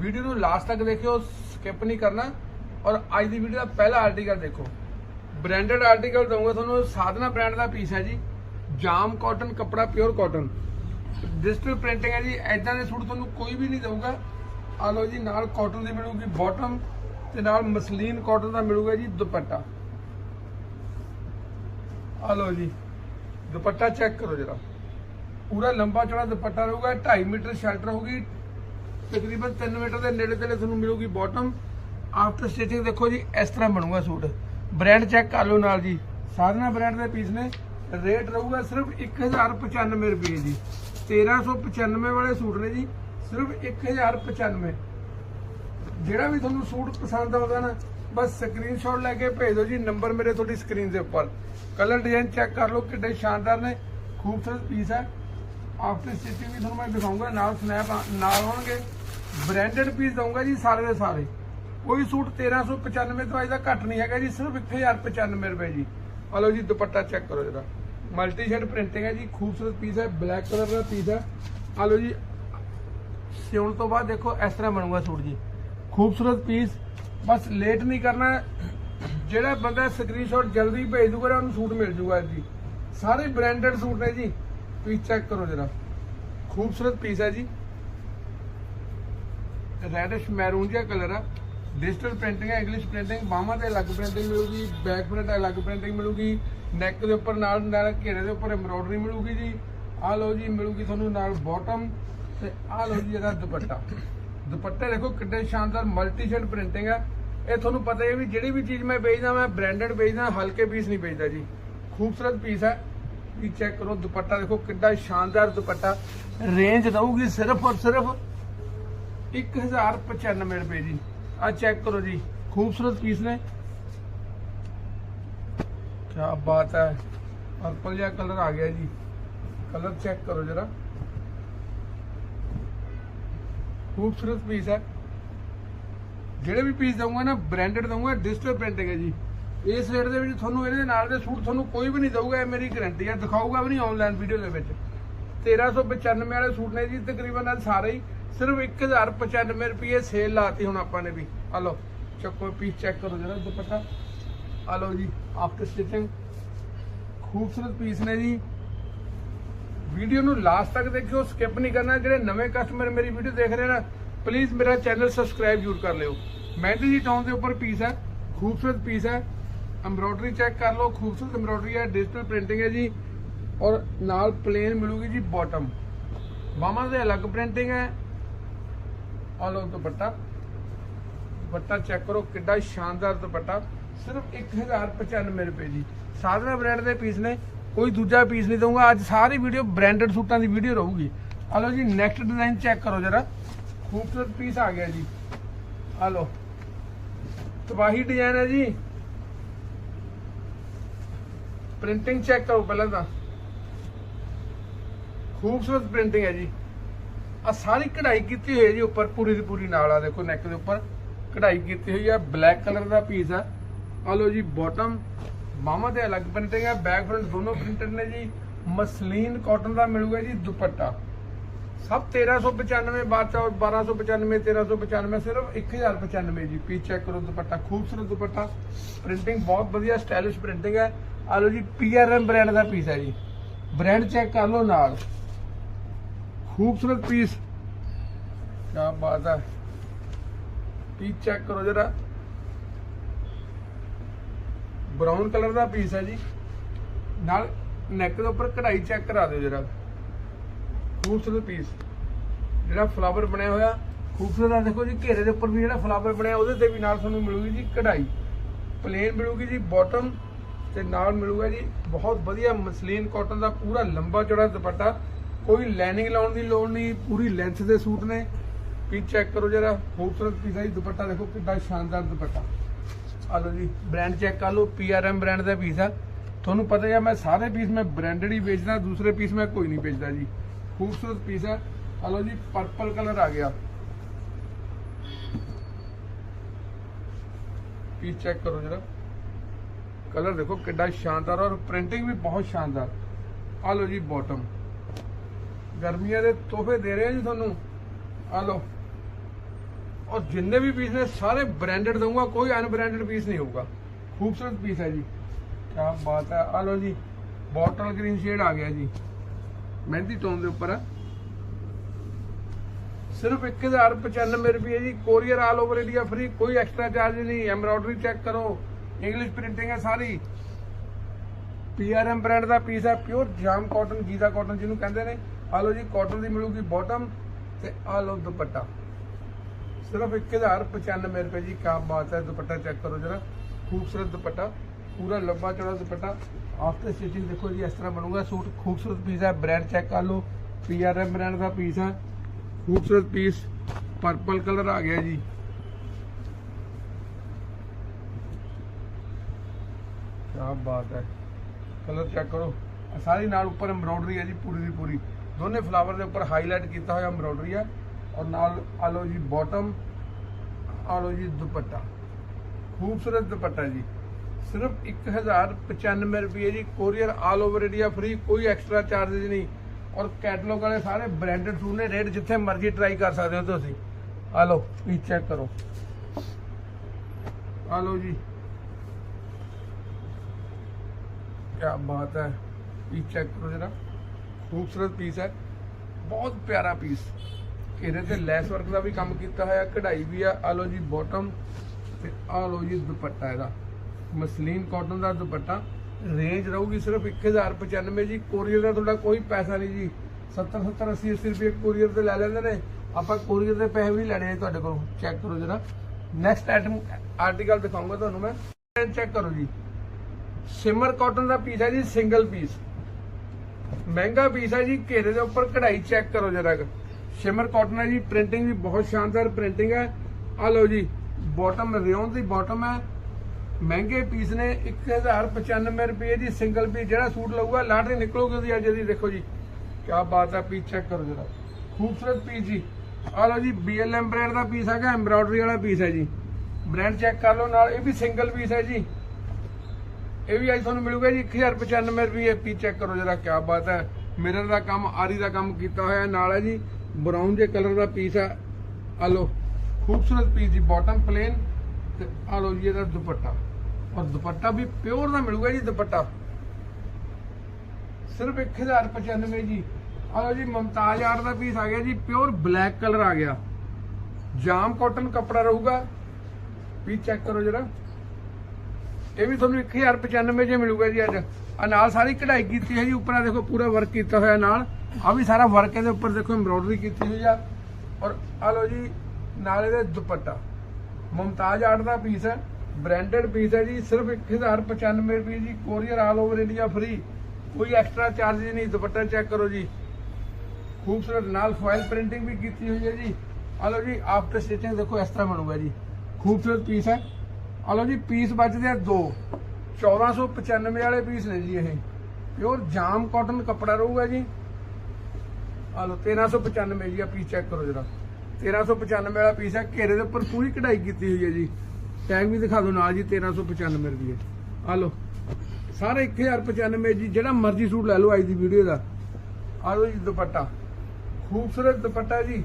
Video ਨੂੰ last ਤੱਕ ਦੇਖਿਓ ਸਕਿਪ ਨਹੀਂ ਕਰਨਾ। ਔਰ ਅੱਜ ਦੀ ਵੀਡੀਓ ਦਾ ਪਹਿਲਾ ਆਰਟੀਕਲ ਦੇਖੋ। ਬ੍ਰਾਂਡਡ ਆਰਟੀਕਲ ਦਊਂਗਾ ਤੁਹਾਨੂੰ, ਸਾਧਨਾ ਬ੍ਰਾਂਡ ਦਾ ਪੀਸ ਹੈ ਜੀ। ਜਾਮ ਕਾਟਨ ਕੱਪੜਾ ਪਿਓਰ ਕਾਟਨ ਡਿਜੀਟਲ ਪ੍ਰਿੰਟਿੰਗ ਹੈ ਜੀ ਐਦਾਂ ਦੇ ਸੂਟ ਤੁਹਾਨੂੰ ਕੋਈ ਵੀ ਨਹੀਂ ਦਊਗਾ। ਆ ਲਓ ਜੀ, ਨਾਲ ਕਾਟਨ ਦੀ ਮਿਲੂਗੀ ਬਾਟਮ ਤੇ ਨਾਲ ਮਸਲੀਨ ਕਾਟਨ ਦਾ ਮਿਲੂਗਾ ਜੀ ਦੁਪੱਟਾ। ਆ ਲਓ ਜੀ, ਦੁਪੱਟਾ ਚੈੱਕ ਕਰੋ ਜਰਾ। ਪੂਰਾ ਲੰਬਾ ਚੌੜਾ ਦੁਪੱਟਾ ਰਹੂਗਾ 2.5 ਮੀਟਰ ਸ਼ੈਲਟਰ ਹੋਊਗੀ ਤਕਰੀਬਨ 3 ਮੀਟਰ ਦੇ ਨੇੜੇ ਤੇੜੇ ਤੁਹਾਨੂੰ ਮਿਲੂਗੀ ਬਾਟਮ ਆਫਟਰ ਸਟਿਚਿੰਗ ਦੇਖੋ ਜੀ, ਇਸ ਤਰ੍ਹਾਂ ਬਣੂਗਾ ਸੂਟ। ਬ੍ਰਾਂਡ ਚੈੱਕ ਕਰ ਲਓ ਨਾਲ ਜੀ। ਸਾਧਨਾ ਬ੍ਰਾਂਡ ਦੇ ਪੀਸ ਨੇ। ਰੇਟ ਰਹੂਗਾ ਸਿਰਫ 1095 ਰੁਪਏ ਜੀ। 1395 ਵਾਲੇ ਸੂਟ ਨੇ ਜੀ, ਸਿਰਫ 1095 ਜਿਹੜਾ ਵੀ ਤੁਹਾਨੂੰ ਸੂਟ ਪਸੰਦ ਆਉਂਦਾ ਨਾ, ਬਸ ਸਕਰੀਨਸ਼ਾਟ ਲੈ ਕੇ ਭੇਜ ਦਿਓ ਜੀ। ਨੰਬਰ ਮੇਰੇ ਤੁਹਾਡੀ ਸਕਰੀਨ ਦੇ ਉੱਪਰ। ਕਲਰ ਡਿਜ਼ਾਈਨ ਚੈੱਕ ਕਰ ਲਓ, ਕਿੱਡੇ ਸ਼ਾਨਦਾਰ ਨੇ। ਖੂਬਸੂਰਤ ਪੀਸ ਹੈ। ਆਫਟਰ ਸਟਿਚਿੰਗ ਵੀ ਤੁਹਾਨੂੰ ਮੈਂ ਦਿਖਾਉਂਗਾ। ਨਾਲ ਸਨੈਪ ਨਾਲ ਹੋਣਗੇ ਬ੍ਰਾਂਡਡ ਪੀਸ ਦਊਂਗਾ ਜੀ ਸਾਰੇ ਦੇ ਸਾਰੇ। ਕੋਈ ਸੂਟ 1395 ਤੋਂ ਅੱਜ ਦਾ ਘੱਟ ਨਹੀਂ ਹੈਗਾ ਜੀ, ਸਿਰਫ 1095 ਰੁਪਏ ਜੀ। ਆ ਲਓ ਜੀ, ਦੁਪੱਟਾ ਚੈੱਕ ਕਰੋ ਜਰਾ ਮਲਟੀ ਸ਼ੇਡ ਪ੍ਰਿੰਟਿੰਗ ਹੈ ਜੀ, ਖੂਬਸੂਰਤ ਪੀਸ ਹੈ ਬਲੈਕ ਕਲਰ ਦਾ ਪੀਸ ਹੈ। ਆ ਲਓ ਜੀ, ਸਿਉਣ ਤੋਂ ਬਾਅਦ ਦੇਖੋ, ਇਸ ਤਰ੍ਹਾਂ ਬਣੂਗਾ ਸੂਟ ਜੀ। ਖੂਬਸੂਰਤ ਪੀਸ ਬਸ ਲੇਟ ਨਹੀਂ ਕਰਨਾ। ਜਿਹੜਾ ਬੰਦਾ ਸਕਰੀਨਸ਼ਾਟ ਜਲਦੀ ਭੇਜ ਦੂਗਾ ਉਹਨੂੰ ਸੂਟ ਮਿਲ ਜੂਗਾ ਜੀ। ਸਾਰੇ ਬ੍ਰਾਂਡਡ ਸੂਟ ਨੇ ਜੀ ਪੀਸ ਚੈੱਕ ਕਰੋ ਜਰਾ। ਖੂਬਸੂਰਤ ਪੀਸ ਹੈ ਜੀ। ਰੈਡਿਸ਼ ਮੈਰੂਨ ਜਿਹਾ ਕਲਰ ਆ। ਡਿਜੀਟਲ ਪ੍ਰਿੰਟਿੰਗ ਹੈ ਇੰਗਲਿਸ਼ ਪ੍ਰਿੰਟਿੰਗ ਬਾਹਾਂ ਤੇ ਅਲੱਗ ਪ੍ਰਿੰਟਿੰਗ ਮਿਲੂਗੀ ਬੈਕ ਪ੍ਰਿੰਟ ਅਲੱਗ ਪ੍ਰਿੰਟਿੰਗ ਮਿਲੂਗੀ ਨੈਕ ਦੇ ਉੱਪਰ ਨਾਲ ਨਾਲ ਘੇਰੇ ਦੇ ਉੱਪਰ ਐਮਬ੍ਰੋਇਡਰੀ ਮਿਲੂਗੀ ਜੀ। ਆਹ ਲਓ ਜੀ, ਮਿਲੂਗੀ ਤੁਹਾਨੂੰ ਨਾਲ ਬਾਟਮ ਤੇ ਆਹ ਲਓ ਜੀ ਇਹਦਾ ਦੁਪੱਟਾ। ਦੁਪੱਟੇ ਦੇਖੋ ਕਿੱਡੇ ਸ਼ਾਨਦਾਰ ਮਲਟੀ ਸ਼ੇਡ ਪ੍ਰਿੰਟਿੰਗ ਹੈ ਇਹ ਤੁਹਾਨੂੰ ਪਤਾ ਹੈ ਵੀ ਜਿਹੜੀ ਵੀ ਚੀਜ਼ ਮੈਂ ਵੇਚਦਾ ਮੈਂ ਬ੍ਰਾਂਡਡ ਵੇਚਦਾ, ਹਲਕੇ ਪੀਸ ਨਹੀਂ ਵੇਚਦਾ ਜੀ। ਖੂਬਸੂਰਤ ਪੀਸ ਹੈ ਇਹ ਚੈੱਕ ਕਰੋ, ਦੁਪੱਟਾ ਦੇਖੋ ਕਿੱਡਾ ਸ਼ਾਨਦਾਰ ਦੁਪੱਟਾ। ਰੇਂਜ ਦਊਗੀ ਸਿਰਫ ਔਰ ਸਿਰਫ 1095 ਰੁਪਏ ਜੀ। ਆ ਚੈੱਕ ਕਰੋ ਜੀ। ਖੂਬਸੂਰਤ ਪੀਸ ਨੇ। ਕੀ ਬਾਤ ਹੈ। ਪਰਪਲ ਜਿਹਾ ਕਲਰ ਆ ਗਿਆ ਜੀ। ਕਲਰ ਚੈੱਕ ਕਰੋ ਜਰਾ। ਖੂਬਸੂਰਤ ਪੀਸ ਹੈ। ਜਿਹੜੇ ਵੀ ਪੀਸ ਦਊਂਗਾ ਨਾ ਬ੍ਰਾਂਡਡ ਦਊਂਗਾ ਡਿਜੀਟਲ ਪ੍ਰਿੰਟਿੰਗ ਹੈ ਜੀ। ਇਸ ਰੇਟ ਦੇ ਵਿੱਚ ਤੁਹਾਨੂੰ ਇਹਦੇ ਨਾਲ ਦੇ ਸੂਟ ਤੁਹਾਨੂੰ ਕੋਈ ਵੀ ਨਹੀਂ ਦਊਗਾ, ਇਹ ਮੇਰੀ ਗਾਰੰਟੀ ਹੈ। ਦਿਖਾਊਗਾ ਵੀ ਨਹੀਂ ਆਨਲਾਈਨ ਵੀਡੀਓ ਦੇ ਵਿੱਚ। 1395 ਵਾਲੇ ਸੂਟ ਨੇ ਜੀ, ਤਕਰੀਬਨ ਅੱਜ ਸਾਰੇ ਹੀ ਸਿਰਫ 1095 ਰੁਪਏ ਸੇਲ ਲਾਤੀ ਹੁਣ ਆਪਾਂ ਨੇ ਵੀ। ਆ ਲਓ, ਚੱਕੋ ਪੀਸ ਚੈੱਕ ਕਰੋ ਜਰਾ ਦੁਪੱਟਾ। ਆ ਲਓ ਜੀ ਆਫਟਰ ਸਟਿਚਿੰਗ ਖੂਬਸੂਰਤ ਪੀਸ ਨੇ ਜੀ। ਵੀਡੀਓ ਨੂੰ ਲਾਸਟ ਤੱਕ ਦੇਖਿਓ ਸਕਿਪ ਨਹੀਂ ਕਰਨਾ। ਜਿਹੜੇ ਨਵੇਂ ਕਸਟਮਰ ਮੇਰੀ ਵੀਡੀਓ ਦੇਖ ਰਹੇ ਨਾ ਪਲੀਜ਼ ਮੇਰਾ ਚੈਨਲ ਸਬਸਕ੍ਰਾਈਬ ਜ਼ਰੂਰ ਕਰ ਲਿਓ। ਮਹਿੰਦੀ ਜੀ ਟਾਊਨ ਦੇ ਉੱਪਰ ਪੀਸ ਹੈ, ਖੂਬਸੂਰਤ ਪੀਸ ਹੈ। ਐਮਬ੍ਰੋਇਡਰੀ ਚੈੱਕ ਕਰ ਲਓ, ਖੂਬਸੂਰਤ ਐਮਬ੍ਰੋਇਡਰੀ ਹੈ ਡਿਜੀਟਲ ਪ੍ਰਿੰਟਿੰਗ ਹੈ ਜੀ। ਔਰ ਨਾਲ ਪਲੇਨ ਮਿਲੂਗੀ ਜੀ ਬਾਟਮ ਬਾਹਾਂ ਦੇ ਅਲੱਗ ਪ੍ਰਿੰਟਿੰਗ ਹੈ। ਆ ਲਓ ਦੁਪੱਟਾ। ਦੁਪੱਟਾ ਚੈੱਕ ਕਰੋ ਕਿੱਡਾ ਸ਼ਾਨਦਾਰ ਦੁਪੱਟਾ। ਸਿਰਫ 1095 ਰੁਪਏ ਜੀ। ਸਾਧਨਾ ਬ੍ਰਾਂਡ ਦੇ ਪੀਸ ਨੇ। ਕੋਈ ਦੂਜਾ ਪੀਸ ਨਹੀਂ ਦਊਂਗਾ। ਅੱਜ ਸਾਰੀ ਵੀਡੀਓ ਬ੍ਰਾਂਡਡ ਸੂਟਾਂ ਦੀ ਵੀਡੀਓ ਰਹੂਗੀ। ਆ ਲਓ ਜੀ ਨੈਕਸਟ ਡਿਜ਼ਾਈਨ ਚੈੱਕ ਕਰੋ ਜਰਾ। ਖੂਬਸੂਰਤ ਪੀਸ ਆ ਗਿਆ ਜੀ। ਆ ਲਓ। ਤਬਾਹੀ ਡਿਜ਼ਾਈਨ ਹੈ ਜੀ। ਪ੍ਰਿੰਟਿੰਗ ਚੈੱਕ ਕਰੋ ਪਹਿਲਾਂ ਤਾਂ। ਖੂਬਸੂਰਤ ਪ੍ਰਿੰਟਿੰਗ ਹੈ ਜੀ। ਆ ਸਾਰੀ ਕਢਾਈ ਕੀਤੀ ਹੋਈ ਹੈ ਜੀ ਉੱਪਰ, ਪੂਰੀ ਦੀ ਪੂਰੀ ਨਾਲ ਆ ਦੇਖੋ ਨੈਕ ਦੇ ਉੱਪਰ ਕਢਾਈ ਕੀਤੀ ਹੋਈ ਹੈ ਬਲੈਕ ਕਲਰ ਦਾ ਪੀਸ ਆ। ਆ ਲਓ ਜੀ ਬਾਟਮ ਬਾਹਾਂ ਦੇ ਅਲੱਗ ਪ੍ਰਿੰਟਿੰਗ ਹੈ ਬੈਕ ਫਰੰਟ ਦੋਨੋਂ ਪ੍ਰਿੰਟਡ ਨੇ ਜੀ। ਮਸਲੀਨ ਕਾਟਨ ਦਾ ਮਿਲੂਗਾ ਜੀ, ਦੁਪੱਟਾ। ਸਭ 1395 ਬਾਅਦ ਚ 1295 1395 ਸਿਰਫ 1095 ਜੀ। ਪੀ ਚੈੱਕ ਕਰੋ ਦੁਪੱਟਾ, ਖੂਬਸੂਰਤ ਦੁਪੱਟਾ। ਪ੍ਰਿੰਟਿੰਗ ਬਹੁਤ ਵਧੀਆ ਸਟਾਈਲਿਸ਼ ਪ੍ਰਿੰਟਿੰਗ ਹੈ। ਆ ਲਓ ਜੀ ਪੀਆਰਐਮ ਬ੍ਰਾਂਡ ਦਾ ਪੀਸ ਹੈ ਜੀ। ਬ੍ਰਾਂਡ ਚੈੱਕ ਕਰ ਲਓ ਨਾਲ। ਖੂਬਸੂਰਤ ਪੀਸ ਕੀ ਬਾਤ ਹੈ। ਪੀਸ ਚੈੱਕ ਕਰੋ ਜਰਾ। ਬਰਾਊਨ ਕਲਰ ਦਾ ਪੀਸ ਹੈ ਜੀ। ਨਾਲ ਨੈਕ ਦੇ ਉੱਪਰ ਕਢਾਈ ਚੈੱਕ ਕਰਾ ਦਿਓ ਜਰਾ। ਖੂਬਸੂਰਤ ਪੀਸ ਜਿਹੜਾ ਫਲਾਵਰ ਬਣਿਆ ਹੋਇਆ, ਖੂਬਸੂਰਤ ਆ ਦੇਖੋ ਜੀ, ਘੇਰੇ ਦੇ ਉੱਪਰ ਵੀ ਜਿਹੜਾ ਫਲਾਵਰ ਬਣਿਆ, ਉਹਦੇ ਤੇ ਵੀ ਨਾਲ ਤੁਹਾਨੂੰ ਮਿਲੂਗੀ ਜੀ ਕਢਾਈ। ਪਲੇਨ ਮਿਲੂਗੀ ਜੀ ਬਾਟਮ ਤੇ ਨਾਲ ਮਿਲੂਗਾ ਜੀ। ਬਹੁਤ ਵਧੀਆ ਮਸਲੀਨ ਕਾਟਨ ਦਾ ਪੂਰਾ ਲੰਬਾ ਚੌੜਾ ਦੁਪੱਟਾ। ਕੋਈ ਲਾਈਨਿੰਗ ਲਾਉਣ ਦੀ ਲੋੜ ਨਹੀਂ, ਪੂਰੀ ਲੈਂਥ ਦੇ ਸੂਟ ਨੇ। ਵੀ ਚੈੱਕ ਕਰੋ ਜਰਾ, ਖੂਬਸੂਰਤ ਪੀਸ ਹੈ ਜੀ ਦੁਪੱਟਾ ਦੇਖੋ ਕਿੰਨਾ ਸ਼ਾਨਦਾਰ ਦੁਪੱਟਾ। ਆ ਲਓ ਜੀ ਬ੍ਰਾਂਡ ਚੈੱਕ ਕਰ ਲਓ ਪੀਆਰਐਮ ਬ੍ਰਾਂਡ ਦਾ ਪੀਸ ਆ। ਤੁਹਾਨੂੰ ਪਤਾ ਹੈ ਮੈਂ ਸਾਰੇ ਪੀਸ ਮੈਂ ਬ੍ਰਾਂਡਡ ਹੀ ਵੇਚਦਾ, ਦੂਸਰੇ ਪੀਸ ਮੈਂ ਕੋਈ ਨਹੀਂ ਵੇਚਦਾ ਜੀ। ਖੂਬਸੂਰਤ ਪੀਸ ਆ। ਆ ਲਓ ਜੀ ਪਰਪਲ ਕਲਰ ਆ ਗਿਆ। ਪੀਸ ਚੈੱਕ ਕਰੋ ਜਰਾ। ਕਲਰ ਦੇਖੋ, ਕਿੱਡਾ ਸ਼ਾਨਦਾਰ ਔਰ ਪ੍ਰਿੰਟਿੰਗ ਵੀ ਬਹੁਤ ਸ਼ਾਨਦਾਰ। ਆ ਲਓ ਜੀ ਬਾਟਮ ਗਰਮੀਆਂ ਦੇ ਤੋਹਫੇ ਦੇ ਰਹੇ ਆ ਜੀ ਤੁਹਾਨੂੰ। ਆ ਲਓ। ਔਰ ਜਿੰਨੇ ਵੀ ਪੀਸ ਨੇ, ਸਾਰੇ ਬ੍ਰਾਂਡਡ ਦਊਂਗਾ, ਕੋਈ ਅਨਬ੍ਰਾਂਡਡ ਪੀਸ ਨਹੀਂ ਹੋਊਗਾ। ਖੂਬਸੂਰਤ ਪੀਸ ਹੈ ਜੀ। ਕੀ ਬਾਤ ਹੈ। ਆ ਲਓ ਜੀ ਬੋਟਲ ਗ੍ਰੀਨ ਸ਼ੇਡ ਆ ਗਿਆ ਜੀ। ਮਹਿੰਦੀ ਟੋਨ ਦੇ ਉੱਪਰ। ਹੈ ਸਿਰਫ 1095 ਰੁਪਏ ਜੀ। Courier all over India free ਕੋਈ ਐਕਸਟਰਾ ਚਾਰਜ ਨਹੀਂ। ਐਮਬ੍ਰੋਇਡਰੀ ਚੈੱਕ ਕਰੋ। ਇੰਗਲਿਸ਼ ਪ੍ਰਿੰਟਿੰਗ ਹੈ ਸਾਰੀ। ਪੀਆਰਐਮ ਬ੍ਰਾਂਡ ਦਾ ਪੀਸ ਹੈ। ਪਿਓਰ ਜਾਮ ਕਾਟਨ ਜੀਦਾ ਕਾਟਨ ਜਿਹਨੂੰ ਕਹਿੰਦੇ ਨੇ। ਆ ਲਓ ਜੀ ਕਾਟਨ ਦੀ ਮਿਲੂਗੀ ਬਾਟਮ ਤੇ ਆ ਲਓ ਦੁਪੱਟਾ। ਸਿਰਫ 1095 ਰੁਪਏ ਜੀ ਕੀ ਬਾਤ ਹੈ, ਦੁਪੱਟਾ ਚੈੱਕ ਕਰੋ ਜਰਾ। ਖੂਬਸੂਰਤ ਦੁਪੱਟਾ, ਪੂਰਾ ਲੰਬਾ ਚੌੜਾ ਦੁਪੱਟਾ। ਆਫਟਰ ਸਟਿਚਿੰਗ ਦੇਖੋ ਜੀ, ਇਸ ਤਰ੍ਹਾਂ ਬਣੂਗਾ, ਸੂਟ ਖੂਬਸੂਰਤ ਪੀਸ ਹੈ ਬ੍ਰਾਂਡ ਚੈੱਕ ਕਰ ਲਓ। ਪੀਆਰਐਮ ਬ੍ਰਾਂਡ ਦਾ ਪੀਸ ਹੈ, ਖੂਬਸੂਰਤ ਪੀਸ ਪਰਪਲ ਕਲਰ ਆ ਗਿਆ ਜੀ। ਕੀ ਬਾਤ ਹੈ ਕਲਰ ਚੈੱਕ ਕਰੋ। ਸਾਰੀ ਨਾਲ ਉੱਪਰ ਐਮਬ੍ਰੋਇਡਰੀ ਹੈ ਜੀ, ਪੂਰੀ ਦੀ ਪੂਰੀ। ਦੋਨੇ ਫਲਾਵਰ ਦੇ ਉੱਪਰ ਹਾਈਲਾਈਟ ਕੀਤਾ ਹੋਇਆ ਐਮਬ੍ਰੋਇਡਰੀ ਹੈ ਔਰ ਨਾਲ ਆ ਜੀ ਬਾਟਮ ਆ ਜੀ ਦੁਪੱਟਾ। ਖੂਬਸੂਰਤ ਦੁਪੱਟਾ ਜੀ। ਸਿਰਫ 1095 ਰੁਪਏ ਜੀ courier all over India free ਕੋਈ ਐਕਸਟਰਾ ਚਾਰजेस ਨਹੀਂ। ਔਰ ਕੈਟਲੌਗ ਵਾਲੇ ਸਾਰੇ ਬ੍ਰਾਂਡਡ ਸੂਟ ਨੇ ਰੇਟ ਜਿੱਥੇ ਮਰਜ਼ੀ ਟਰਾਈ ਕਰ ਸਕਦੇ ਹੋ ਤੁਸੀਂ। ਆ ਲਓ ਪੀਸ ਚੈੱਕ ਕਰੋ। ਆ ਲਓ ਜੀ। ਕੀ ਬਾਤ ਹੈ। ਵੀ ਚੈੱਕ ਕਰੋ ਜਰਾ। ਖੂਬਸੂਰਤ ਪੀਸ ਹੈ। ਬਹੁਤ ਪਿਆਰਾ ਪੀਸ ਇਹਦੇ ਤੇ ਲੈਸ ਵਰਕ ਦਾ ਵੀ ਕੰਮ ਕੀਤਾ ਹੋਇਆ, ਕਢਾਈ ਵੀ ਆ। ਆ ਲਓ ਜੀ ਬਾਟਮ ਤੇ ਆ ਲਓ ਜੀ ਦੁਪੱਟਾ ਇਹਦਾ। ਮਸਲੀਨ ਕਾਟਨ ਦਾ ਦੁਪੱਟਾ। ਰੇਂਜ ਰਹੂਗੀ ਸਿਰਫ 1095 ਜੀ। ਕੋਰੀਅਰ ਦਾ ਤੁਹਾਡਾ ਕੋਈ ਪੈਸਾ ਨਹੀਂ ਜੀ। 70 70 80 80 ਰੁਪਏ ਕੋਰੀਅਰ ਤੇ ਲੈ ਲੈਂਦੇ ਨੇ। ਆਪਾਂ ਕੋਰੀਅਰ ਦੇ ਪੈਸੇ ਵੀ ਲੈਣੇ ਆ ਤੁਹਾਡੇ ਕੋਲੋਂ। ਚੈੱਕ ਕਰੋ ਜਰਾ। ਨੈਕਸਟ ਆਈਟਮ ਆਰਟੀਕਲ ਦਿਖਾਉਂਗਾ ਤੁਹਾਨੂੰ ਮੈਂ। ਚੈੱਕ ਕਰੋ ਜੀ। ਸਿਮਰ ਕਾਟਨ ਦਾ ਪੀਸ ਹੈ ਜੀ ਸਿੰਗਲ ਪੀਸ ਮਹਿੰਗਾ ਪੀਸ ਹੈ ਜੀ, ਘੇਰੇ ਦੇ ਉੱਪਰ ਕਢਾਈ ਚੈੱਕ ਕਰੋ ਜਰਾ ਸ਼ਿਮਰ ਕਾਟਨ ਹੈ ਜੀ ਪ੍ਰਿੰਟਿੰਗ ਵੀ ਬਹੁਤ ਸ਼ਾਨਦਾਰ ਪ੍ਰਿੰਟਿੰਗ ਹੈ। ਆ ਲਓ ਜੀ ਬਾਟਮ ਰਿਓਨ ਦੀ ਬਾਟਮ ਹੈ। ਮਹਿੰਗੇ ਪੀਸ ਨੇ 1095 ਰੁਪਏ ਦੀ ਸਿੰਗਲ ਪੀਸ ਜਿਹੜਾ ਸੂਟ ਲਊਗਾ, ਲਾਟਰੀ ਨਿਕਲੂਗੀ ਉਹਦੀ ਅੱਜ ਦੀ, ਦੇਖੋ ਜੀ। ਕੀ ਬਾਤ ਹੈ ਪੀਸ ਚੈੱਕ ਕਰੋ ਜਰਾ। ਖੂਬਸੂਰਤ ਪੀਸ ਜੀ। ਆ ਲਓ ਜੀ BLM ਬ੍ਰਾਂਡ ਦਾ ਪੀਸ ਹੈਗਾ ਐਮਬ੍ਰੋਇਡਰੀ ਵਾਲਾ ਪੀਸ ਹੈ ਜੀ। ਬ੍ਰਾਂਡ ਚੈੱਕ ਕਰ ਲਓ, ਨਾਲ ਇਹ ਵੀ ਸਿੰਗਲ ਪੀਸ ਹੈ ਜੀ। ਇਹ ਵੀ ਅੱਜ ਤੁਹਾਨੂੰ ਮਿਲੂਗਾ ਜੀ 1095 ਰੁਪਏ ਪੀ ਚੈੱਕ ਕਰੋ ਜਰਾ ਕੀ ਬਾਤ ਹੈ। ਮਿਰਰ ਦਾ ਕੰਮ, ਆਰੀ ਦਾ ਕੰਮ ਕੀਤਾ ਹੋਇਆ ਨਾਲ ਹੈ ਜੀ। ਬਰਾਊਨ ਜੇ ਕਲਰ ਦਾ ਪੀਸ ਹੈ, ਆ ਲਓ, ਖੂਬਸੂਰਤ ਪੀਸ ਜੀ ਬਾਟਮ ਪਲੇਨ ਤੇ ਆ ਲਓ ਜੀ ਇਹਦਾ ਦੁਪੱਟਾ। ਔਰ ਦੁਪੱਟਾ ਵੀ ਪਿਓਰ ਦਾ ਮਿਲੂਗਾ ਜੀ, ਦੁਪੱਟਾ। ਸਿਰਫ 1095 ਜੀ। ਆ ਲਓ ਜੀ, ਮਮਤਾਜ ਆਰਟ ਦਾ ਪੀਸ ਆ ਗਿਆ ਜੀ ਪਿਓਰ ਬਲੈਕ ਕਲਰ ਆ ਗਿਆ। ਜਾਮ ਕਾਟਨ ਕੱਪੜਾ ਰਹੂਗਾ। ਪੀਸ ਚੈੱਕ ਕਰੋ ਜਰਾ। ਇਹ ਵੀ ਤੁਹਾਨੂੰ 1095 ਜੇ ਮਿਲੂਗਾ ਜੀ ਅੱਜ। ਆ ਨਾਲ ਸਾਰੀ ਕਢਾਈ ਕੀਤੀ ਹੈ ਜੀ, ਉੱਪਰ ਆ ਦੇਖੋ ਪੂਰਾ ਵਰਕ ਕੀਤਾ ਹੋਇਆ ਨਾਲ। ਆ ਵੀ ਸਾਰਾ ਵਰਕ ਇਹਦੇ ਉੱਪਰ ਦੇਖੋ ਐਮਬ੍ਰੋਇਡਰੀ ਕੀਤੀ ਹੋਈ ਆ। ਔਰ ਆ ਲਓ ਜੀ, ਨਾਲ ਇਹਦੇ ਦੁਪੱਟਾ। ਮੁਮਤਾਜ ਆਰਟ ਦਾ ਪੀਸ ਹੈ ਬ੍ਰਾਂਡਡ ਪੀਸ ਹੈ ਜੀ, ਸਿਰਫ 1095 ਰੁਪਏ ਜੀ courier all over India free ਕੋਈ ਐਕਸਟਰਾ ਚਾਰਜ ਨਹੀਂ, ਦੁਪੱਟਾ ਚੈੱਕ ਕਰੋ ਜੀ। ਖੂਬਸੂਰਤ ਨਾਲ ਫਾਇਲ ਪ੍ਰਿੰਟਿੰਗ ਵੀ ਕੀਤੀ ਹੋਈ ਹੈ ਜੀ। ਆ ਲਓ ਜੀ ਆਫਟਰ ਸਟਿਚਿੰਗ ਦੇਖੋ ਇਸ ਤਰ੍ਹਾਂ ਬਣੂਗਾ ਜੀ। ਖੂਬਸੂਰਤ ਪੀਸ ਹੈ। ਆ ਲਓ ਜੀ ਪੀਸ ਬਚਦੇ ਆ ਦੋ। 1495 ਵਾਲੇ ਪੀਸ ਨੇ ਜੀ ਇਹ। ਪਿਓਰ ਜਾਮ ਕਾਟਨ ਕੱਪੜਾ ਰਹੂਗਾ ਜੀ। ਆ ਲਓ 1395 ਜੀ, ਆ ਪੀਸ ਚੈੱਕ ਕਰੋ ਜਰਾ। 1395 ਵਾਲਾ ਪੀਸ ਹੈ ਘੇਰੇ ਦੇ ਉੱਪਰ ਪੂਰੀ ਕਢਾਈ ਕੀਤੀ ਹੋਈ ਹੈ ਜੀ। ਟੈਗ ਵੀ ਦਿਖਾ ਦਿਓ ਨਾਲ ਜੀ 1395 ਰੁਪਏ। ਆ ਲਓ, ਸਾਰੇ 1095 ਜੀ, ਜਿਹੜਾ ਮਰਜ਼ੀ ਸੂਟ ਲੈ ਲਓ ਅੱਜ ਦੀ ਵੀਡੀਓ ਦਾ। ਆ ਲਓ ਜੀ, ਦੁਪੱਟਾ। ਖੂਬਸੂਰਤ ਦੁਪੱਟਾ ਜੀ।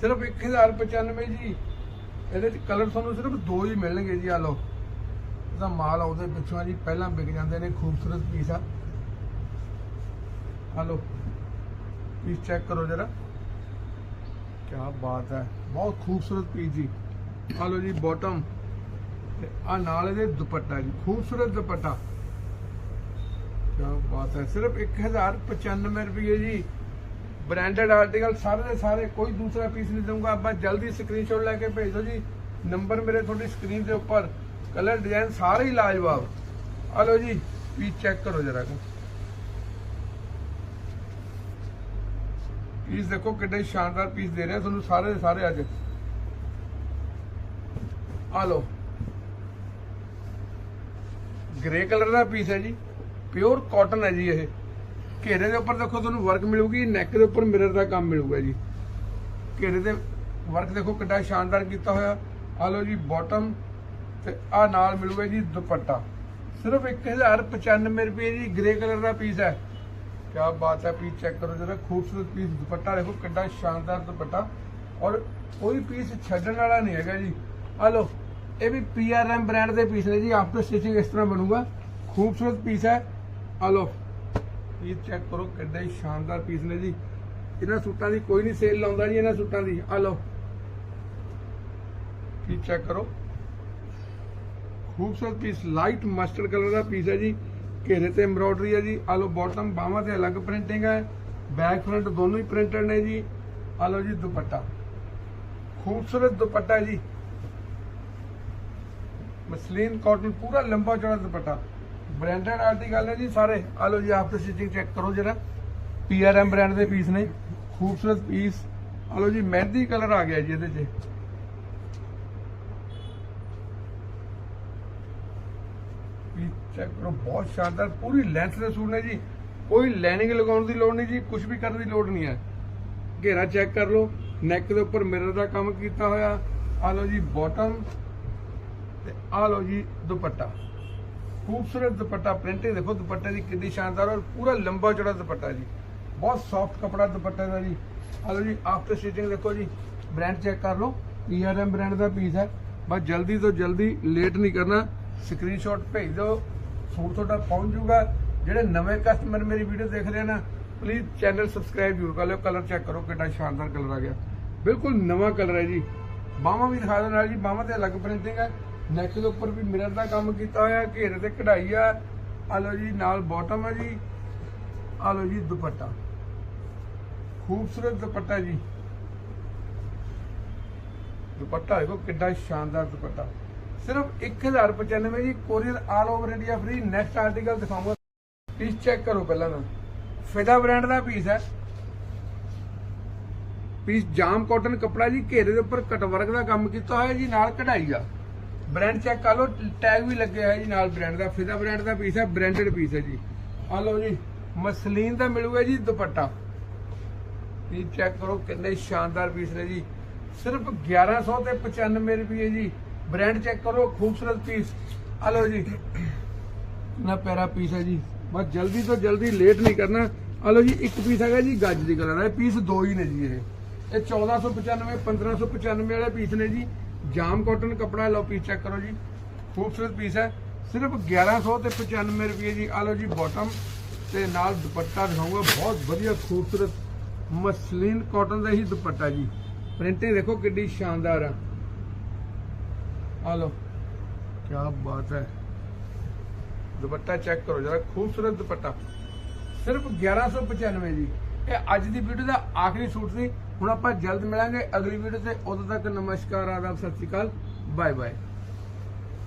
ਸਿਰਫ 1095 ਜੀ। ਇਹਦੇ ਚ ਕਲਰ ਤੁਹਾਨੂੰ ਸਿਰਫ ਦੋ ਹੀ ਮਿਲਣਗੇ ਜੀ, ਆ ਲਓ। ਇਹਦਾ ਮਾਲ ਆਉਂਦੇ ਪਿੱਛੋਂ ਜੀ, ਪਹਿਲਾਂ ਵਿਕ ਜਾਂਦੇ ਨੇ, ਖੂਬਸੂਰਤ ਪੀਸ ਆ। ਆ ਲਓ। ਪੀਸ ਚੈੱਕ ਕਰੋ ਜਰਾ। ਕੀ ਬਾਤ ਹੈ, ਬਹੁਤ ਖੂਬਸੂਰਤ ਪੀਸ ਜੀ। ਆ ਲਓ ਜੀ ਬਾਟਮ ਤੇ ਆ ਨਾਲ ਇਹਦੇ ਦੁਪੱਟਾ ਜੀ, ਖੂਬਸੂਰਤ ਦੁਪੱਟਾ। ਕੀ ਬਾਤ ਹੈ, ਸਿਰਫ 1095 ਰੁਪਏ ਜੀ। ਬ੍ਰਾਂਡਡ ਆਰਟੀਕਲ ਸਾਰੇ ਦੇ ਸਾਰੇ, ਕੋਈ ਦੂਸਰਾ ਪੀਸ ਨਹੀਂ ਦਊਂਗਾ। ਆਪਾਂ ਜਲਦੀ ਸਕਰੀਨਸ਼ਾਟ ਲੈ ਕੇ ਭੇਜ ਦਿਓ ਜੀ। ਨੰਬਰ ਮੇਰੇ ਤੁਹਾਡੀ ਸਕਰੀਨ ਦੇ ਉੱਪਰ। ਕਲਰ ਡਿਜ਼ਾਈਨ ਸਾਰੇ ਹੀ ਲਾਜਵਾਬ। ਆ ਲਓ ਜੀ ਪੀਸ ਚੈੱਕ ਕਰੋ ਜਰਾ ਕੋ। ਪੀਸ ਦੇਖੋ ਕਿੱਡੇ ਸ਼ਾਨਦਾਰ ਪੀਸ ਦੇ ਰਹੇ ਤੁਹਾਨੂੰ ਸਾਰੇ ਦੇ ਸਾਰੇ ਅੱਜ। ਆ ਲਓ। ਗ੍ਰੇ ਕਲਰ ਦਾ ਪੀਸ ਹੈ ਜੀ। ਪਿਓਰ ਕਾਟਨ ਹੈ ਜੀ ਇਹ। ਘੇਰੇ ਦੇ ਉੱਪਰ ਦੇਖੋ ਤੁਹਾਨੂੰ ਵਰਕ ਮਿਲੂਗੀ ਨੈਕ ਦੇ ਉੱਪਰ ਮਿਰਰ ਦਾ ਕੰਮ ਮਿਲੂਗਾ ਜੀ। ਘੇਰੇ ਦੇ ਵਰਕ ਦੇਖੋ ਕਿੱਡਾ ਸ਼ਾਨਦਾਰ ਕੀਤਾ ਹੋਇਆ। ਆ ਲਓ ਜੀ ਬਾਟਮ ਤੇ ਆ ਨਾਲ ਮਿਲੂਗਾ ਜੀ ਦੁਪੱਟਾ। ਸਿਰਫ 1095 ਰੁਪਏ ਜੀ ਗ੍ਰੇ ਕਲਰ ਦਾ ਪੀਸ ਹੈ। ਕੀ ਬਾਤ ਹੈ ਪੀਸ ਚੈੱਕ ਕਰੋ ਜਰਾ, ਖੂਬਸੂਰਤ ਪੀਸ ਦੁਪੱਟਾ ਦੇਖੋ ਕਿੰਨਾ ਸ਼ਾਨਦਾਰ ਦੁਪੱਟਾ। ਔਰ ਕੋਈ ਪੀਸ ਛੱਡਣ ਵਾਲਾ ਨਹੀਂ ਹੈਗਾ ਜੀ। ਆ ਲਓ, ਇਹ ਵੀ ਪੀਆਰਐਮ ਬ੍ਰਾਂਡ ਦੇ ਪੀਸ ਨੇ ਜੀ ਆਫਟਰ ਸਟਿਚਿੰਗ ਇਸ ਤਰ੍ਹਾਂ ਬਣੂਗਾ। ਖੂਬਸੂਰਤ ਪੀਸ ਹੈ। ਆ ਲਓ ਪੀਸ ਚੈੱਕ ਕਰੋ ਕਿੰਨੇ ਹੀ ਸ਼ਾਨਦਾਰ ਪੀਸ ਨੇ ਜੀ। ਇਹਨਾਂ ਸੂਟਾਂ ਦੀ ਕੋਈ ਨਹੀਂ ਸੇਲ ਲਾਉਂਦਾ ਜੀ, ਇਹਨਾਂ ਸੂਟਾਂ ਦੀ। ਆ ਲੋ ਪੀਸ ਚੈੱਕ ਕਰੋ। ਖੂਬਸੂਰਤ ਪੀਸ ਲਾਈਟ ਮਸਟਰਡ ਕਲਰ ਦਾ ਪੀਸ ਹੈ ਜੀ। ਘੇਰੇ ਤੇ ਐਮਬ੍ਰੋਇਡਰੀ ਹੈ ਜੀ। ਆ ਲੋ ਬਾਟਮ ਬਾਹਾਂ ਤੇ ਅਲੱਗ ਪ੍ਰਿੰਟਿੰਗ ਹੈ। ਬੈਕ ਫਰੰਟ ਦੋਨੋਂ ਹੀ ਪ੍ਰਿੰਟਡ ਨੇ ਜੀ। ਆ ਲੋ ਜੀ, ਦੁਪੱਟਾ। ਖੂਬਸੂਰਤ ਦੁਪੱਟਾ ਜੀ। ਮਸਲੀਨ ਕਾਟਨ ਪੂਰਾ ਲੰਬਾ ਚੌੜਾ ਦੁਪੱਟਾ। ਬ੍ਰਾਂਡਡ ਆਰਟੀਕਲ ਨੇ ਜੀ, ਸਾਰੇ। ਆ ਲੋ ਜੀ ਆਫਟਰ ਸਟਿਚਿੰਗ ਚੈੱਕ ਕਰੋ ਜਰਾ। ਪੀਆਰਐਮ ਬ੍ਰਾਂਡ ਦੇ ਪੀਸ ਨੇ। ਖੂਬਸੂਰਤ ਪੀਸ ਆ ਲੋ ਜੀ, ਮਹਿੰਦੀ ਕਲਰ ਆ ਗਿਆ ਜੀ ਇਹਦੇ 'ਚ। ਚੈੱਕ ਕਰੋ, ਬਹੁਤ ਸ਼ਾਨਦਾਰ, ਪੂਰੀ ਲੈਂਥ ਦੇ ਸੂਟ ਨੇ ਜੀ। ਕੋਈ ਲਾਈਨਿੰਗ ਲਗਾਉਣ ਦੀ ਲੋੜ ਨਹੀਂ ਜੀ ਕੁਝ ਵੀ ਕਰਨ ਦੀ ਲੋੜ ਨਹੀਂ ਹੈ। ਘੇਰਾ ਚੈੱਕ ਕਰ ਲਓ। ਨੈਕ ਦੇ ਉੱਪਰ ਮਿਰਰ ਦਾ ਕੰਮ ਕੀਤਾ ਹੋਇਆ। ਆ ਲਓ ਜੀ ਬਾਟਮ ਤੇ ਆ ਲਓ ਜੀ, ਦੁਪੱਟਾ। ਖੂਬਸੂਰਤ ਦੁਪੱਟਾ ਪ੍ਰਿੰਟਿੰਗ ਦੇਖੋ ਦੁਪੱਟੇ ਦੀ ਕਿੰਨੀ ਸ਼ਾਨਦਾਰ ਔਰ ਪੂਰਾ ਲੰਬਾ ਚੌੜਾ ਦੁਪੱਟਾ ਜੀ। ਬਹੁਤ ਸੌਫਟ ਕਪੜਾ ਦੁਪੱਟੇ ਦਾ ਜੀ। ਆ ਜੀ ਆਫਟਰ ਸਟਿਚਿੰਗ ਦੇਖੋ ਜੀ ਬ੍ਰਾਂਡ ਚੈੱਕ ਕਰ ਲਓ। ਪੀਆਰਐਮ ਬ੍ਰਾਂਡ ਦਾ ਪੀਸ ਹੈ। ਬਸ ਜਲਦੀ ਤੋਂ ਜਲਦੀ ਲੇਟ ਨਹੀਂ ਕਰਨਾ। ਸਕਰੀਨਸ਼ਾਟ ਭੇਜ ਦਿਓ। ਸੂਟ ਤੁਹਾਡਾ ਪਹੁੰਚ ਜਾਊਗਾ। ਜਿਹੜੇ ਨਵੇਂ ਕਸਟਮਰ ਮੇਰੀ ਵੀਡੀਓ ਦੇਖ ਰਹੇ ਨਾ ਪਲੀਜ਼ ਚੈਨਲ ਸਬਸਕ੍ਰਾਈਬ ਜ਼ਰੂਰ ਕਰ ਲਿਓ। ਕਲਰ ਚੈੱਕ ਕਰੋ ਕਿੰਨਾ ਸ਼ਾਨਦਾਰ ਕਲਰ ਆ ਗਿਆ। ਬਿਲਕੁਲ ਨਵਾਂ ਕਲਰ ਹੈ ਜੀ। ਬਾਹਾਂ ਵੀ ਦਿਖਾ ਦਿਓ ਨਾਲ ਜੀ। ਬਾਹਾਂ ਤੇ ਅਲੱਗ ਪ੍ਰਿੰਟਿੰਗ ਹੈ। ਨੈਕ ਦੇ ਉੱਪਰ ਵੀ ਮਿਰਰ ਦਾ ਕੰਮ ਕੀਤਾ ਹੋਇਆ, ਘੇਰੇ ਤੇ ਕਢਾਈ ਆ। ਆ ਲਓ ਜੀ, ਨਾਲ ਬਾਟਮ ਹੈ ਜੀ। ਆ ਲਓ ਜੀ, ਦੁਪੱਟਾ। ਖੂਬਸੂਰਤ ਦੁਪੱਟਾ ਜੀ। ਦੁਪੱਟਾ ਦੇਖੋ ਕਿੰਨਾ ਸ਼ਾਨਦਾਰ ਦੁਪੱਟਾ। ਸਿਰਫ 1095 ਜੀ courier all over India free next article ਦਿਖਾਉਂਗਾ। Piece check ਕਰੋ ਪਹਿਲਾਂ ਮੈਂ ਫਿਦਾ ਬ੍ਰਾਂਡ ਦਾ ਪੀਸ ਹੈ। ਪੀਸ ਜਾਮ ਕਾਟਨ ਕਪੜਾ ਜੀ, ਘੇਰੇ ਦੇ ਉੱਪਰ ਕਟ ਵਰਕ ਦਾ ਕੰਮ ਕੀਤਾ ਹੋਇਆ ਜੀ, ਨਾਲ ਕਢਾਈ ਆ। ਬ੍ਰਾਂਡ ਚੈੱਕ ਕਰ ਲਓ ਟੈਗ ਵੀ ਲੱਗਿਆ ਹੈ ਜੀ ਨਾਲ ਬ੍ਰਾਂਡ ਦਾ, ਫਿਦਾ ਬ੍ਰਾਂਡ ਦਾ ਪੀਸ ਹੈ ਬ੍ਰਾਂਡਡ ਪੀਸ ਹੈ ਜੀ। ਆ ਲਓ ਜੀ, ਮਸਲੀਨ ਦਾ ਮਿਲੂਗਾ ਜੀ ਦੁਪੱਟਾ। ਇਹ ਚੈੱਕ ਕਰੋ, ਕਿੰਨੇ ਸ਼ਾਨਦਾਰ ਪੀਸ ਨੇ ਜੀ। ਸਿਰਫ 1100 ਤੇ 95 ਰੁਪਏ ਜੀ। ਬ੍ਰਾਂਡ ਚੈੱਕ ਕਰੋ, ਖੂਬਸੂਰਤ ਪੀਸ ਆ ਲਓ ਜੀ ਨਾ ਪਿਆਰਾ ਪੀਸ ਹੈ ਜੀ। ਬਸ ਜਲਦੀ ਤੋਂ ਜਲਦੀ ਲੇਟ ਨਹੀਂ ਕਰਨਾ। ਆ ਲਓ ਜੀ, ਇੱਕ ਪੀਸ ਹੈਗਾ ਜੀ ਗੱਜ ਦੀ। ਕਲਰ ਹੈ ਪੀਸ ਦੋ ਹੀ ਨੇ ਜੀ ਇਹ। ਇਹ 1495 1595 ਵਾਲੇ ਪੀਸ ਨੇ ਜੀ। ਜਾਮ ਕਾਟਨ ਕਪੜਾ, ਲਓ ਪੀਸ ਚੈੱਕ ਕਰੋ ਜੀ। ਖੂਬਸੂਰਤ ਪੀਸ ਹੈ। ਸਿਰਫ 1100 ਤੇ 95 ਰੁਪਏ ਜੀ ਆ ਲਓ ਜੀ ਬਾਟਮ ਤੇ ਨਾਲ ਦੁਪੱਟਾ ਦਿਖਾਊਂਗਾ ਬਹੁਤ ਵਧੀਆ, ਖੂਬਸੂਰਤ, ਮਸਲੀਨ ਕਾਟਨ ਦਾ ਹੀ ਦੁਪੱਟਾ ਜੀ। ਪ੍ਰਿੰਟਿੰਗ ਦੇਖੋ ਕਿੰਨੀ ਸ਼ਾਨਦਾਰ ਆ। ਆ ਲਓ ਕੀ ਬਾਤ ਹੈ। ਦੁਪੱਟਾ ਚੈੱਕ ਕਰੋ, ਜਰਾ ਖੂਬਸੂਰਤ ਦੁਪੱਟਾ। ਸਿਰਫ 1195 ਜੀ ਇਹ ਅੱਜ ਦੀ ਵੀਡੀਓ ਦਾ ਆਖਰੀ ਸੂਟ ਸੀ। ਹੁਣ ਆਪਾਂ ਜਲਦ ਮਿਲਾਂਗੇ। ਅਗਲੀ ਵੀਡੀਓ ਤੇ ਉਦੋਂ ਤੱਕ ਨਮਸਕਾਰ, ਆਦਾਬ, ਸਤਿ ਸ਼੍ਰੀ ਅਕਾਲ। Bye bye